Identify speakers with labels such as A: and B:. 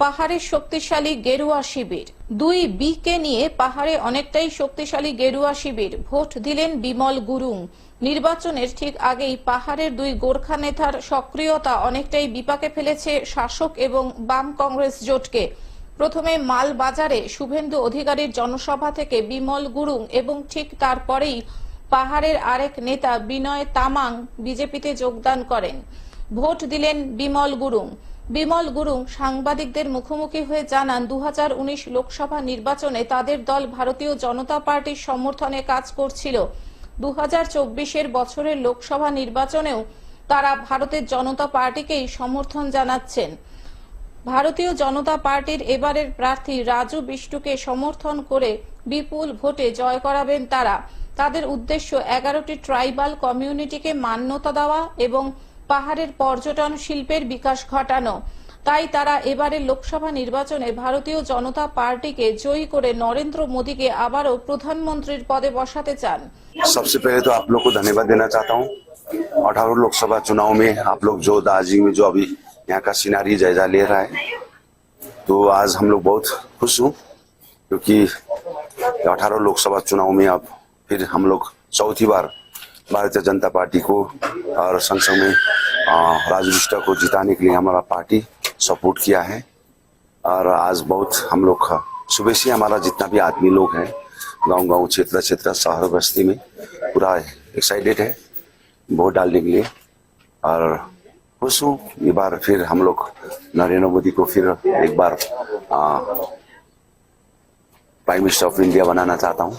A: পাহাড়ের শক্তিশালী গেরুয়া শিবির। দুই বিকে নিয়ে পাহাড়ে অনেকটাই শক্তিশালী গেরুয়া শিবির। ভোট দিলেন বিমল গুরুং। নির্বাচনের ঠিক আগেই পাহাড়ের দুই গোর্খা নেতার সক্রিয়তা অনেকটাই বিপাকে ফেলেছে শাসক এবং বাম কংগ্রেস জোটকে। প্রথমে মাল বাজারে শুভেন্দু অধিকারীর জনসভা থেকে বিমল গুরুং এবং ঠিক তারপরেই পাহাড়ের আরেক নেতা বিনয় তামাং বিজেপিতে যোগদান করেন। ভোট দিলেন বিমল গুরুং। বিমল গুরুং সাংবাদিকদের মুখোমুখি হয়ে জানান দু হাজার উনিশ লোকসভা নির্বাচনে তাদের দল ভারতীয় জনতা পার্টির সমর্থনে কাজ করছিল। দু এর বছরের লোকসভা নির্বাচনেও তারা ভারতের জনতা পার্টিকেই সমর্থন জানাচ্ছেন। ভারতীয় জনতা পার্টির এবারের প্রার্থী রাজু বিষ্টুকে সমর্থন করে বিপুল ভোটে জয় করাবেন তারা। তাদের উদ্দেশ্য এগারোটি ট্রাইবাল কমিউনিটিকে মান্যতা দেওয়া এবং পাহাড়ের পর্যটন শিল্পের বিকাশ ঘটানো তাই তারা এবারের লোকসভা নির্বাচনে ভারতীয় জনতা পার্টিকে জয়ী করে নরেন্দ্র মোদীকে আবারও প্রধানমন্ত্রীর পদে বসাতে চান
B: सबसे पहले तो आप लोग को धन्यवाद देना चाहता हूँ अठारह लोकसभा चुनाव में आप लोग जो दार्जिलिंग में जो अभी यहाँ का सिनारी जायजा ले रहा है तो आज हम लोग बहुत खुश हूँ क्योंकि अठारह लोकसभा चुनाव में अब फिर हम लोग चौथी बार भारतीय जनता पार्टी को और संसद में राजू बिष्ट को जिताने के लिए हमारा पार्टी सपोर्ट किया है। और आज बहुत हम लोग सुबह से हमारा जितना भी आदमी लोग हैं गाँव गाँव क्षेत्र क्षेत्र शहर बस्ती में, पूरा एक्साइटेड है, वोट डालने के लिए। और खुश हूँ ये बार फिर हम लोग नरेंद्र मोदी को फिर एक बार प्राइम मिनिस्टर ऑफ़ इंडिया बनाना चाहता हूँ।